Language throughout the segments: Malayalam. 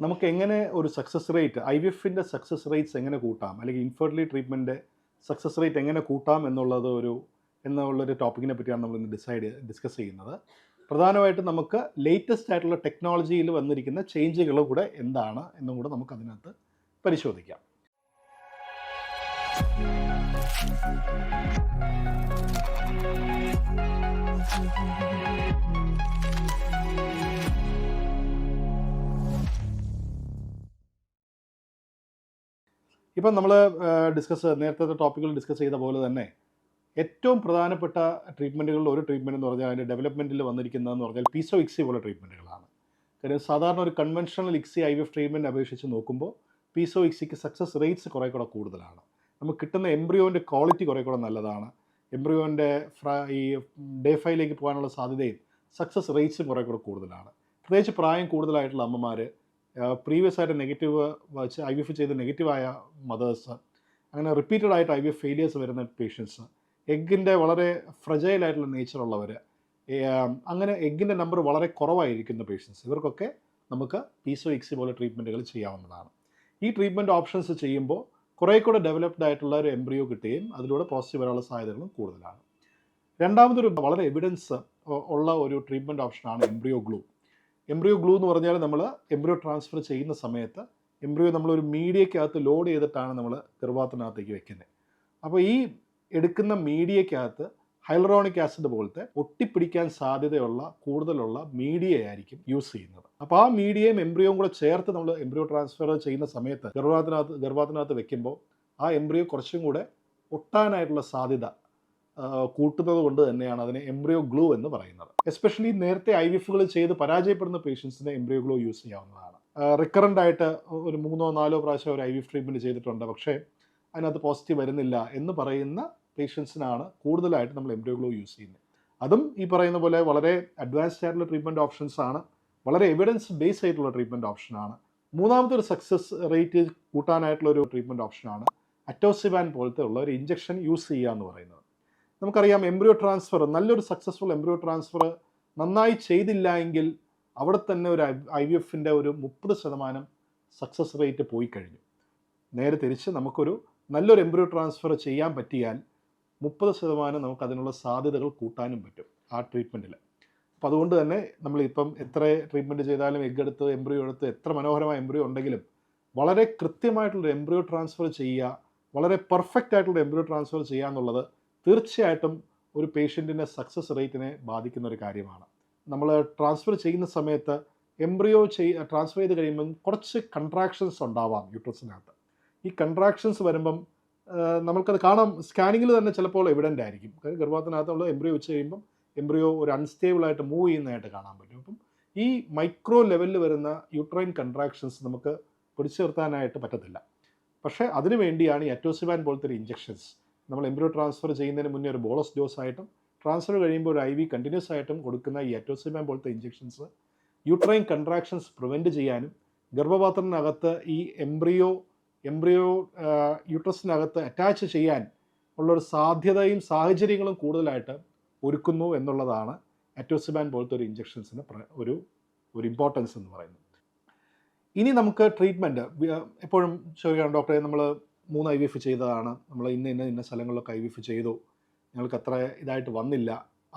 നമുക്ക് എങ്ങനെ ഒരു സക്സസ് റേറ്റ് ഐ വി എഫിന്റെ സക്സസ് റേറ്റ്സ് എങ്ങനെ കൂട്ടാം? അല്ലെങ്കിൽ ഇൻഫെർട്ടിലി ട്രീറ്റ്മെന്റ് സക്സസ് റേറ്റ് എങ്ങനെ കൂട്ടാം എന്നുള്ളത് ഒരു എന്നുള്ളൊരു ടോപ്പിക്കിനെ പറ്റിയാണ് നമ്മൾ ഇന്ന് ഡിസൈഡ് ഡിസ്കസ് ചെയ്യുന്നത്. പ്രധാനമായിട്ടും നമുക്ക് ലേറ്റസ്റ്റ് ആയിട്ടുള്ള ടെക്നോളജിയിൽ വന്നിരിക്കുന്ന ചേഞ്ചുകൾ കൂടെ എന്താണ് എന്നും കൂടെ നമുക്ക് അതിനകത്ത് പരിശോധിക്കാം. ഇപ്പം നമ്മൾ ഡിസ്കസ് നേരത്തെ ടോപ്പിക്കുകൾ ഡിസ്കസ് ചെയ്ത പോലെ തന്നെ ഏറ്റവും പ്രധാനപ്പെട്ട ട്രീറ്റ്മെന്റുകളിൽ ഒരു ട്രീറ്റ്മെന്റ് എന്ന് പറഞ്ഞാൽ അതിന്റെ ഡെവലപ്മെന്റിൽ വന്നിരിക്കുന്നതെന്ന് പറഞ്ഞാൽ പീസോ ഇക്സി പോലെ ട്രീറ്റ്മെന്റുകളാണ് കാര്യം സാധാരണ ഒരു conventional ICSI I V F treatment അപേക്ഷിച്ച് നോക്കുമ്പോൾ പീസോ ഇക്സിക്ക് സക്സസ് റേറ്റ്സ് കുറേ കൂടെ കൂടുതലാണ്. നമുക്ക് കിട്ടുന്ന എംബ്രിയോന്റെ ക്വാളിറ്റി കുറേ കൂടെ നല്ലതാണ്. എംബ്രിയോന്റെ ഈ ഡേ ഫൈവിലേക്ക് പോകാനുള്ള സാധ്യതയും സക്സസ് റേറ്റ്സും കുറേ കൂടെ കൂടുതലാണ്. പ്രത്യേകിച്ച് പ്രായം കൂടുതലായിട്ടുള്ള അമ്മമാർ പ്രീവിയസ് ആയിട്ട് നെഗറ്റീവ് വെച്ച് ഐ വി എഫ് ചെയ്ത് നെഗറ്റീവായ മദേഴ്സ് അങ്ങനെ റിപ്പീറ്റഡ് ആയിട്ട് ഐ വി എഫ് ഫെയിലിയേഴ്സ് വരുന്ന പേഷ്യൻസ് എഗ്ഗിന്റെ വളരെ ഫ്രജൈലായിട്ടുള്ള നേച്ചർ ഉള്ളവർ അങ്ങനെ എഗ്ഗിന്റെ നമ്പർ വളരെ കുറവായിരിക്കുന്ന പേഷ്യൻസ് ഇവർക്കൊക്കെ നമുക്ക് പീസോ ഇക്സി പോലെ ട്രീറ്റ്മെന്റുകൾ ചെയ്യാവുന്നതാണ്. ഈ ട്രീറ്റ്മെന്റ് ഓപ്ഷൻസ് ചെയ്യുമ്പോൾ കുറേ കൂടെ ഡെവലപ്ഡ് ആയിട്ടുള്ള ഒരു എംബ്രിയോ കിട്ടുകയും അതിലൂടെ പോസിറ്റീവ് വരാനുള്ള സാധ്യതകളും കൂടുതലാണ്. രണ്ടാമതൊരു വളരെ എവിഡൻസ് ഉള്ള ഒരു ട്രീറ്റ്മെന്റ് ഓപ്ഷനാണ് എംബ്രിയോ ഗ്ലൂ എംബ്രിയോ ഗ്ലൂ എന്ന് പറഞ്ഞാൽ നമ്മൾ എംബ്രിയോ ട്രാൻസ്ഫർ ചെയ്യുന്ന സമയത്ത് എംബ്രിയോ നമ്മൾ ഒരു മീഡിയക്കകത്ത് ലോഡ് ചെയ്തിട്ടാണ് നമ്മൾ ഗർഭാത്തിനകത്തേക്ക് വെക്കുന്നത് അപ്പോൾ ഈ എടുക്കുന്ന മീഡിയക്കകത്ത് ഹൈലറോണിക് ആസിഡ് പോലത്തെ ഒട്ടിപ്പിടിക്കാൻ സാധ്യതയുള്ള കൂടുതലുള്ള മീഡിയ ആയിരിക്കും യൂസ് ചെയ്യുന്നത്. അപ്പോൾ ആ മീഡിയയും എംബ്രിയോയും കൂടെ ചേർത്ത് നമ്മൾ എംബ്രിയോ ട്രാൻസ്ഫർ ചെയ്യുന്ന സമയത്ത് ഗർഭാത്തിനകത്ത് ഗർഭാത്തിനകത്ത് വെക്കുമ്പോൾ ആ എംബ്രിയോ കുറച്ചും കൂടെ ഒട്ടാനായിട്ടുള്ള സാധ്യത കൂട്ടുന്നത് കൊണ്ട് തന്നെയാണ് അതിനെ എംബ്രിയോ ഗ്ലൂ എന്ന് പറയുന്നത്. എസ്പെഷ്യലി നേരത്തെ ഐ വി എഫുകൾ ചെയ്ത് പരാജയപ്പെടുന്ന പേഷ്യൻസിന് എംബ്രിയോ ഗ്ലൂ യൂസ് ചെയ്യാവുന്നതാണ്. റിക്കറന്റ് ആയിട്ട് ഒരു മൂന്നോ നാലോ പ്രാവശ്യം ഒരു ഐ വി എഫ് ട്രീറ്റ്മെന്റ് ചെയ്തിട്ടുണ്ട്. പക്ഷേ അതിനകത്ത് പോസിറ്റീവ് വരുന്നില്ല എന്ന് പറയുന്ന പേഷ്യൻസിനാണ് കൂടുതലായിട്ട് നമ്മൾ എംബ്രിയോ ഗ്ലൂ യൂസ് ചെയ്യുന്നത്. അതും ഈ പറയുന്ന പോലെ വളരെ അഡ്വാൻസ്ഡ് ആയിട്ടുള്ള ട്രീറ്റ്മെന്റ് ഓപ്ഷൻസ് ആണ്. വളരെ എവിഡൻസ് ബേസ് ആയിട്ടുള്ള ട്രീറ്റ്മെന്റ് ഓപ്ഷനാണ് മൂന്നാമത്തെ ഒരു സക്സസ് റേറ്റ് കൂട്ടാനായിട്ടുള്ള ഒരു ട്രീറ്റ്മെന്റ് ഓപ്ഷനാണ് അറ്റോസിബാൻ പോലത്തെ ഉള്ള ഒരു ഇഞ്ചക്ഷൻ യൂസ് ചെയ്യുക എന്ന് പറയുന്നത്. നമുക്കറിയാം എംബ്രിയോ ട്രാൻസ്ഫർ നല്ലൊരു സക്സസ്ഫുൾ എംബ്രിയോ ട്രാൻസ്ഫർ നന്നായി ചെയ്തില്ല എങ്കിൽ അവിടെ തന്നെ ഒരു ഐ വി എഫിന്റെ ഒരു മുപ്പത് ശതമാനം സക്സസ് റേറ്റ് പോയി കഴിഞ്ഞു. നേരെ തിരിച്ച് നമുക്കൊരു നല്ലൊരു എംബ്രിയോ ട്രാൻസ്ഫർ ചെയ്യാൻ പറ്റിയാൽ മുപ്പത് ശതമാനം നമുക്ക് അതിനുള്ള സാധ്യതകൾ കൂട്ടാനും പറ്റും ആ ട്രീറ്റ്മെന്റിൽ അപ്പോൾ അതുകൊണ്ട് തന്നെ നമ്മളിപ്പം എത്ര ട്രീറ്റ്മെന്റ് ചെയ്താലും എഗ് എടുത്ത് എംബ്രിയോ എടുത്ത് എത്ര മനോഹരമായ എംബ്രിയോ ഉണ്ടെങ്കിലും വളരെ കൃത്യമായിട്ടുള്ള എംബ്രിയോ ട്രാൻസ്ഫർ ചെയ്യുക വളരെ പെർഫെക്റ്റ് ആയിട്ടുള്ള എംബ്രിയോ ട്രാൻസ്ഫർ ചെയ്യുക എന്നുള്ളത് തീർച്ചയായിട്ടും ഒരു പേഷ്യന്റിന്റെ സക്സസ് റേറ്റിനെ ബാധിക്കുന്ന ഒരു കാര്യമാണ്. നമ്മൾ ട്രാൻസ്ഫർ ചെയ്യുന്ന സമയത്ത് എംബ്രിയോ ചെയ് ട്രാൻസ്ഫർ ചെയ്ത് കഴിയുമ്പം കുറച്ച് കൺട്രാക്ഷൻസ് ഉണ്ടാവാം യൂട്രസിനകത്ത് ഈ കൺട്രാക്ഷൻസ് വരുമ്പം നമുക്കത് കാണാം. സ്കാനിങ്ങിൽ തന്നെ ചിലപ്പോൾ എവിഡന്റ് ആയിരിക്കും. ഗർഭത്തിനകത്ത് ഗർഭത്തിനകത്തുള്ള എംബ്രിയോ വെച്ച് കഴിയുമ്പം എംബ്രിയോ ഒരു അൺസ്റ്റേബിളായിട്ട് മൂവ് ചെയ്യുന്നതായിട്ട് കാണാൻ പറ്റും. അപ്പം ഈ മൈക്രോ ലെവലിൽ വരുന്ന യൂട്രൈൻ കൺട്രാക്ഷൻസ് നമുക്ക് പിടിച്ചു നിർത്താനായിട്ട് പറ്റത്തില്ല. പക്ഷേ അതിനു വേണ്ടിയാണ് ഈ അറ്റോസിബാൻ പോലത്തെ ഒരു ഇഞ്ചക്ഷൻസ് നമ്മൾ എംബ്രിയോ ട്രാൻസ്ഫർ ചെയ്യുന്നതിന് മുന്നേ ഒരു ബോളസ് ഡോസ് ആയിട്ടും ട്രാൻസ്ഫർ കഴിയുമ്പോൾ ഒരു ഐ വി കണ്ടിന്യൂസ് ആയിട്ടും കൊടുക്കുന്ന ഈ അറ്റോസിമാൻ പോലത്തെ ഇഞ്ചെക്ഷൻസ് യൂട്രൈൻ കൺട്രാക്ഷൻസ് പ്രിവെന്റ് ചെയ്യാനും ഗർഭപാത്രത്തിനകത്ത് ഈ എംബ്രിയോ എംബ്രിയോ യൂട്രസിനകത്ത് അറ്റാച്ച് ചെയ്യാൻ ഉള്ളൊരു സാധ്യതയും സാഹചര്യങ്ങളും കൂടുതലായിട്ട് ഒരുക്കുന്നു എന്നുള്ളതാണ് അറ്റോസിബാൻ പോലത്തെ ഒരു ഇഞ്ചെക്ഷൻസിന് ഒരു ഒരു ഇമ്പോർട്ടൻസ് എന്ന് പറയുന്നത്. ഇനി നമുക്ക് ട്രീറ്റ്മെന്റ് എപ്പോഴും ചോദിക്കണം ഡോക്ടറെ നമ്മൾ മൂന്ന് ഐ വി എഫ് ചെയ്തതാണ്. നമ്മൾ ഇന്ന ഇന്ന ഇന്ന സ്ഥലങ്ങളിലൊക്കെ ഐ വി എഫ് ചെയ്തു. ഞങ്ങൾക്ക് അത്ര ഇതായിട്ട് വന്നില്ല.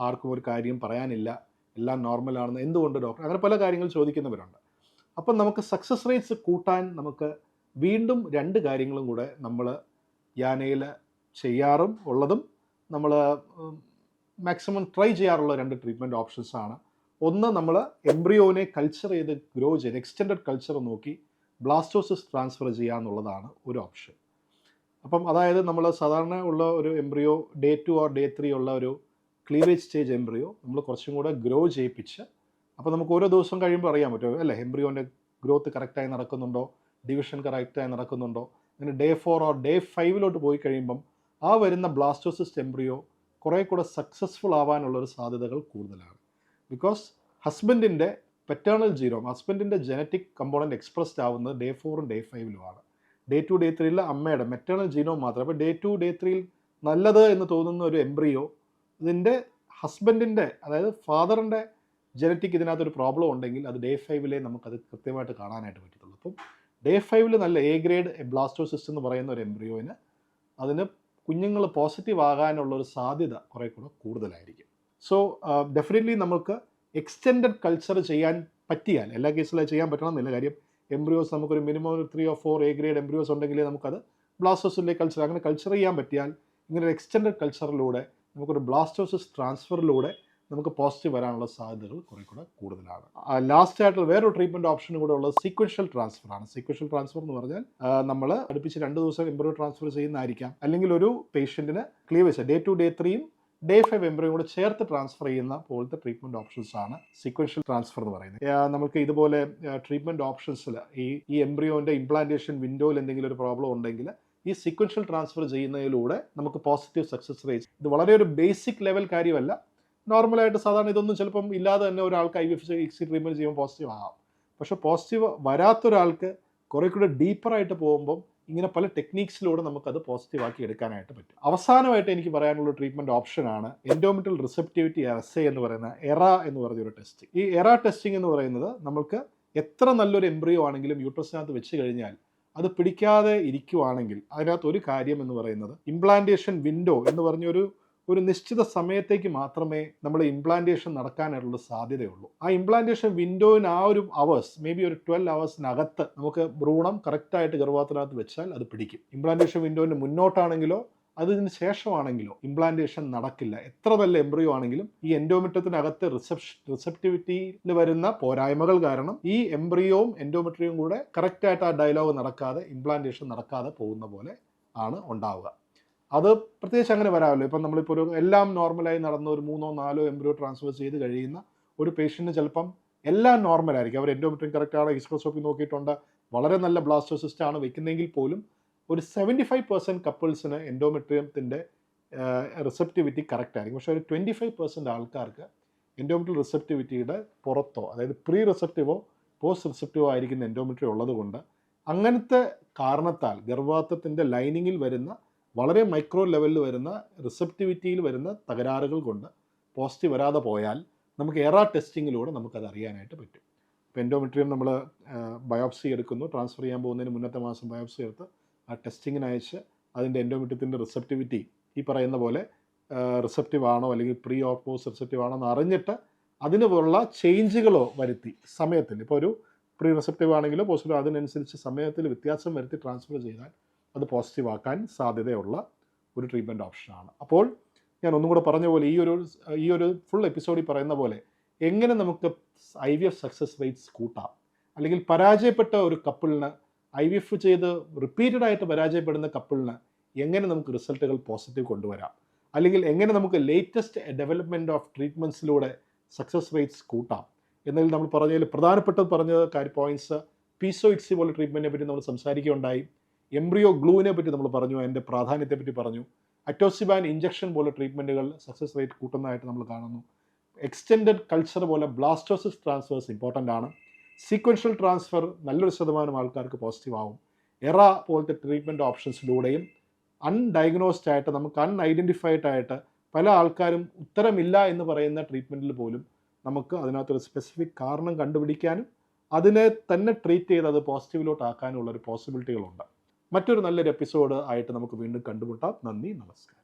ആർക്കും ഒരു കാര്യം പറയാനില്ല. എല്ലാം നോർമലാണെന്ന് എന്തുകൊണ്ട് ഡോക്ടർ അങ്ങനെ പല കാര്യങ്ങൾ ചോദിക്കുന്നവരുണ്ട്. അപ്പം നമുക്ക് സക്സസ് റേറ്റ്സ് കൂട്ടാൻ നമുക്ക് വീണ്ടും രണ്ട് കാര്യങ്ങളും കൂടെ നമ്മൾ യാനയിൽ ചെയ്യാറും ഉള്ളതും നമ്മൾ മാക്സിമം ട്രൈ ചെയ്യാറുള്ള രണ്ട് ട്രീറ്റ്മെന്റ് ഓപ്ഷൻസ് ആണ്. ഒന്ന് നമ്മൾ എംബ്രിയോനെ കൾച്ചർ ചെയ്ത് ഗ്രോ ചെയ്ത് എക്സ്റ്റെൻഡഡ് കൾച്ചർ നോക്കി ബ്ലാസ്റ്റോസിസ് ട്രാൻസ്ഫർ ചെയ്യുക എന്നുള്ളതാണ് ഒരു ഓപ്ഷൻ അപ്പം അതായത് നമ്മൾ സാധാരണ ഉള്ള ഒരു embryo day two or day three ഉള്ള ഒരു ക്ലീവേജ് സ്റ്റേജ് എംബ്രിയോ നമ്മൾ കുറച്ചും കൂടെ ഗ്രോ ചെയ്യിപ്പിച്ച് അപ്പോൾ നമുക്ക് ഓരോ ദിവസം കഴിയുമ്പോൾ അറിയാൻ പറ്റും. അല്ലേ? എംബ്രിയോന്റെ ഗ്രോത്ത് കറക്റ്റായി നടക്കുന്നുണ്ടോ? ഡിവിഷൻ കറക്റ്റായി നടക്കുന്നുണ്ടോ? അങ്ങനെ ഡേ ഫോർ ഓർ ഡേ ഫൈവിലോട്ട് പോയി കഴിയുമ്പം ആ വരുന്ന ബ്ലാസ്റ്റോസിസ്റ്റ് എംബ്രിയോ കുറേ കൂടെ സക്സസ്ഫുൾ ആവാനുള്ളൊരു സാധ്യതകൾ കൂടുതലാണ്. ബിക്കോസ് ഹസ്ബൻഡിന്റെ പെറ്റേണൽ ജീറോം ഹസ്ബൻഡിന്റെ ജനറ്റിക് കമ്പോണന്റ് എക്സ്പ്രസ്ഡ് ആവുന്നത് ഡേ ഫോറും ഡേ ഫൈവിലുമാണ് ഡേ ടു ഡേ ത്രീയിൽ അമ്മയുടെ മെറ്റേണൽ ജീനോ മാത്രം. അപ്പോൾ ഡേ ടു ഡേ ത്രീയിൽ നല്ലത് എന്ന് തോന്നുന്ന ഒരു എംബ്രിയോ ഇതിന്റെ ഹസ്ബൻഡിന്റെ അതായത് ഫാദറിന്റെ ജനറ്റിക് ഇതിനകത്തൊരു പ്രോബ്ലം ഉണ്ടെങ്കിൽ അത് ഡേ ഫൈവിലെ നമുക്കത് കൃത്യമായിട്ട് കാണാനായിട്ട് പറ്റത്തുള്ളൂ. അപ്പം ഡേ ഫൈവിൽ നല്ല എ ഗ്രേഡ് ബ്ലാസ്റ്റോസിസ്റ്റ് എന്ന് പറയുന്ന ഒരു എംബ്രിയോയിന് അതിന് കുഞ്ഞുങ്ങൾ പോസിറ്റീവ് ആകാനുള്ള ഒരു സാധ്യത കുറേ കൂടെ കൂടുതലായിരിക്കും. സോ ഡെഫിനറ്റ്ലി നമുക്ക് എക്സ്റ്റെൻഡഡ് കൾച്ചർ ചെയ്യാൻ പറ്റിയാൽ എല്ലാ കേസിലും ചെയ്യാൻ പറ്റണമെന്നില്ല കാര്യം എംബ്രിയോസ് നമുക്കൊരു മിനിമം ഒരു three or four A grade embryos ഉണ്ടെങ്കിലേ നമുക്കത് ബ്ലാസ്റ്റോസിലെ കൾച്ചർ അങ്ങനെ കൾച്ചർ ചെയ്യാൻ പറ്റിയാൽ ഇങ്ങനെ ഒരു എക്സ്റ്റൻഡ് കൾച്ചറിലൂടെ നമുക്കൊരു ബ്ലാസ്റ്റോസിസ് ട്രാൻസ്ഫറിലൂടെ നമുക്ക് പോസിറ്റീവ് വരാനുള്ള സാധ്യതകൾ കുറേ കൂടെ കൂടുതലാണ്. ലാസ്റ്റ് ആയിട്ടുള്ള വേറൊരു ട്രീറ്റ്മെന്റ് ഓപ്ഷൻ കൂടെ ഉള്ളത് സീക്വൻഷ്യൽ ട്രാൻസ്ഫർ ആണ്. സീക്വൻഷ്യൽ ട്രാൻസ്ഫർ എന്ന് പറഞ്ഞാൽ നമ്മൾ അടുപ്പിച്ച് രണ്ട് ദിവസം എംബ്രിയോ ട്രാൻസ്ഫർ ചെയ്യുന്നതായിരിക്കാം. അല്ലെങ്കിൽ ഒരു പേഷ്യന്റിന് ക്ലീവേജ് ഡേ ടു ഡേ ത്രീയും ഡേ ഫൈവ് എംബ്രോയും കൂടെ ചേർത്ത് ട്രാൻസ്ഫർ ചെയ്യുന്ന പോലത്തെ ട്രീറ്റ്മെന്റ് ഓപ്ഷൻസ് ആണ് സീക്വൻഷ്യൽ ട്രാൻസ്ഫർ എന്ന് പറയുന്നത്. നമുക്ക് ഇതുപോലെ ട്രീറ്റ്മെന്റ് ഓപ്ഷൻസിൽ ഈ ഈ എംബ്രിയോന്റെ ഇംപ്ലാന്റേഷൻ വിൻഡോയിൽ എന്തെങ്കിലും ഒരു പ്രോബ്ലം ഉണ്ടെങ്കിൽ ഈ സീക്വൻഷ്യൽ ട്രാൻസ്ഫർ ചെയ്യുന്നതിലൂടെ നമുക്ക് പോസിറ്റീവ് സക്സസ് റേറ്റ് ഇത് വളരെ ഒരു ബേസിക് ലെവൽ കാര്യമല്ല. നോർമലായിട്ട് സാധാരണ ഇതൊന്നും ചിലപ്പം ഇല്ലാതെ തന്നെ ഒരാൾക്ക് I V F ICSI treatment ചെയ്യുമ്പോൾ പോസിറ്റീവ് ആകാം പക്ഷെ പോസിറ്റീവ് വരാത്തൊരാൾക്ക് കുറെ കൂടെ ഡീപ്പറായിട്ട് പോകുമ്പം ഇങ്ങനെ പല ടെക്നീക്സിലൂടെ നമുക്കത് പോസിറ്റീവ് ആക്കി എടുക്കാനായിട്ട് പറ്റും. അവസാനമായിട്ട് എനിക്ക് പറയാനുള്ള ട്രീറ്റ്മെന്റ് ഓപ്ഷനാണ് എൻഡോമെറ്റൽ റിസെപ്റ്റിവിറ്റി എസ് എന്ന് പറയുന്ന എറ എന്ന് പറഞ്ഞൊരു ടെസ്റ്റ് ഈ എറ ടെസ്റ്റിംഗ് എന്ന് പറയുന്നത് നമുക്ക് എത്ര നല്ലൊരു എംബ്രിയോ ആണെങ്കിലും യൂട്രസിനകത്ത് വെച്ച് കഴിഞ്ഞാൽ അത് പിടിക്കാതെ ഇരിക്കുവാണെങ്കിൽ അതിനകത്ത് ഒരു കാര്യം എന്ന് പറയുന്നത് ഇംപ്ലാന്റേഷൻ വിൻഡോ എന്ന് പറഞ്ഞൊരു ഒരു നിശ്ചിത സമയത്തേക്ക് മാത്രമേ നമ്മൾ ഇംപ്ലാന്റേഷൻ നടക്കാനായിട്ടുള്ള സാധ്യതയുള്ളൂ. ആ ഇംപ്ലാന്റേഷൻ വിൻഡോയിന് ആ ഒരു അവേഴ്സ് മേ ബി ഒരു ട്വൽവ് അവേഴ്സിനകത്ത് നമുക്ക് ഭ്രൂണം കറക്റ്റായിട്ട് ഗർഭപാത്രത്തിനകത്ത് വെച്ചാൽ അത് പിടിക്കും. ഇംപ്ലാന്റേഷൻ വിൻഡോയിന് മുന്നോട്ടാണെങ്കിലോ അതിന് ശേഷമാണെങ്കിലോ ഇംപ്ലാന്റേഷൻ നടക്കില്ല. എത്ര നല്ല എംബ്രിയോ ആണെങ്കിലും ഈ എൻഡോമെട്രത്തിനകത്ത് റിസപ്ഷൻ റിസപ്റ്റിവിറ്റിയിൽ വരുന്ന പോരായ്മകൾ കാരണം ഈ എംബ്രിയോവും എൻഡോമെട്രിയും കൂടെ കറക്റ്റായിട്ട് ആ ഡയലോഗ് നടക്കാതെ ഇംപ്ലാന്റേഷൻ നടക്കാതെ പോകുന്ന പോലെ ആണ് ഉണ്ടാവുക. അത് പ്രത്യേകിച്ച് അങ്ങനെ വരാമല്ലോ ഇപ്പം നമ്മളിപ്പോൾ ഒരു എല്ലാം നോർമലായി നടന്ന ഒരു മൂന്നോ നാലോ എംബ്രിയോ ട്രാൻസ്ഫർ ചെയ്ത് കഴിയുന്ന ഒരു പേഷ്യന്റിന് ചിലപ്പം എല്ലാം നോർമലായിരിക്കും അവർ എൻഡോമെട്രിയും കറക്റ്റാണ് ഹിസ്ട്രോസ്കോപ്പി നോക്കിയിട്ടുണ്ട്. വളരെ നല്ല ബ്ലാസ്റ്റോസിസ്റ്റ് ആണ് വെക്കുന്നതെങ്കിൽ പോലും ഒരു സെവന്റി ഫൈവ് പെർസെന്റ് കപ്പിൾസിന് എൻഡോമെട്രിയത്തിന്റെ റിസെപ്റ്റിവിറ്റി കറക്റ്റ് ആയിരിക്കും. പക്ഷേ ഒരു ട്വന്റി ഫൈവ് പെർസെന്റ് ആൾക്കാർക്ക് എൻഡോമെട്രിയൽ റിസെപ്റ്റിവിറ്റിയുടെ പുറത്തോ അതായത് പ്രീ റിസെപ്റ്റീവോ പോസ്റ്റ് റിസെപ്റ്റീവോ ആയിരിക്കുന്ന എൻഡോമെട്രി ഉള്ളതുകൊണ്ട് അങ്ങനത്തെ കാരണത്താൽ ഗർഭപാത്രത്തിന്റെ ലൈനിങ്ങിൽ വരുന്ന വളരെ മൈക്രോ ലെവലിൽ വരുന്ന റിസെപ്റ്റിവിറ്റിയിൽ വരുന്ന തകരാറുകൾ കൊണ്ട് പോസിറ്റീവ് വരാതെ പോയാൽ നമുക്ക് എറ ടെസ്റ്റിങ്ങിലൂടെ നമുക്കത് അറിയാനായിട്ട് പറ്റും. ഇപ്പോൾ എൻഡോമെട്രിയം നമ്മൾ ബയോപ്സി എടുക്കുന്നു. ട്രാൻസ്ഫർ ചെയ്യാൻ പോകുന്നതിന് മുന്നത്തെ മാസം ബയോപ്സി എടുത്ത് ആ ടെസ്റ്റിങ്ങിന് അയച്ച് അതിന്റെ എൻഡോമെട്രിയത്തിന്റെ റിസെപ്റ്റിവിറ്റി ഈ പറയുന്ന പോലെ റിസപ്റ്റീവ് ആണോ അല്ലെങ്കിൽ പ്രീ ഓർ പോസ്റ്റ് റിസപ്റ്റീവ് ആണോ എന്ന് അറിഞ്ഞിട്ട് അതിനുള്ള ചേഞ്ചുകളോ വരുത്തി സമയത്തിൽ. ഇപ്പോൾ ഒരു പ്രീ റിസപ്റ്റീവ് ആണെങ്കിലോ പോസിറ്റീവ് അതിനനുസരിച്ച് സമയത്തിൽ വ്യത്യാസം വരുത്തി ട്രാൻസ്ഫർ ചെയ്താൽ അത് പോസിറ്റീവ് ആക്കാൻ സാധ്യതയുള്ള ഒരു ട്രീറ്റ്മെന്റ് ഓപ്ഷനാണ് അപ്പോൾ ഞാൻ ഒന്നും കൂടെ പറഞ്ഞ പോലെ ഈ ഒരു ഈ ഒരു ഫുൾ എപ്പിസോഡിൽ പറയുന്ന പോലെ എങ്ങനെ നമുക്ക് I V F success rates കൂട്ടാം? അല്ലെങ്കിൽ പരാജയപ്പെട്ട ഒരു കപ്പിളിന് ഐ വി എഫ് ചെയ്ത് റിപ്പീറ്റഡ് ആയിട്ട് പരാജയപ്പെടുന്ന കപ്പിളിന് എങ്ങനെ നമുക്ക് റിസൾട്ടുകൾ പോസിറ്റീവ് കൊണ്ടുവരാം? അല്ലെങ്കിൽ എങ്ങനെ നമുക്ക് ലേറ്റസ്റ്റ് ഡെവലപ്മെന്റ് ഓഫ് ട്രീറ്റ്മെന്റ്സിലൂടെ സക്സസ് റേറ്റ്സ് കൂട്ടാം? എന്നതിൽ നമ്മൾ പറഞ്ഞതിൽ പ്രധാനപ്പെട്ടത് പറഞ്ഞ കാര്യം പോയിന്റ്സ് ഇക്സി പോലെ ട്രീറ്റ്മെന്റിനെ പറ്റി നമ്മൾ സംസാരിക്കുകയുണ്ടായി. എംബ്രിയോ ഗ്ലൂവിനെ പറ്റി നമ്മൾ പറഞ്ഞു അതിന്റെ പ്രാധാന്യത്തെ പറ്റി പറഞ്ഞു. അറ്റോസിബാൻ ഇഞ്ചക്ഷൻ പോലെ ട്രീറ്റ്മെന്റുകൾ സക്സസ് റേറ്റ് കൂട്ടുന്നതായിട്ട് നമ്മൾ കാണുന്നു. എക്സ്റ്റെൻഡഡ് കൾച്ചർ പോലെ ബ്ലാസ്റ്റോസിസ് ട്രാൻസ്ഫേഴ്സ് ഇമ്പോർട്ടന്റ് ആണ്. സീക്വൻഷ്യൽ ട്രാൻസ്ഫർ നല്ലൊരു ശതമാനം ആൾക്കാർക്ക് പോസിറ്റീവ് ആവും. എറ പോലത്തെ ട്രീറ്റ്മെന്റ് ഓപ്ഷൻസിലൂടെയും അൺഡയഗ്നോസ്ഡ് ആയിട്ട് നമുക്ക് അൺഐഡന്റിഫൈഡ് ആയിട്ട് പല ആൾക്കാരും ഉത്തരമില്ല എന്ന് പറയുന്ന ട്രീറ്റ്മെന്റിൽ പോലും നമുക്ക് അതിനകത്തൊരു സ്പെസിഫിക് കാരണം കണ്ടുപിടിക്കാനും അതിനെ തന്നെ ട്രീറ്റ് ചെയ്ത് അത് പോസിറ്റീവിലോട്ട് ആക്കാനുള്ളൊരു പോസിബിലിറ്റികളുണ്ട് മറ്റൊരു നല്ലൊരു എപ്പിസോഡ് ആയിട്ട് നമുക്ക് വീണ്ടും കണ്ടുമുട്ടാം നന്ദി നമസ്കാരം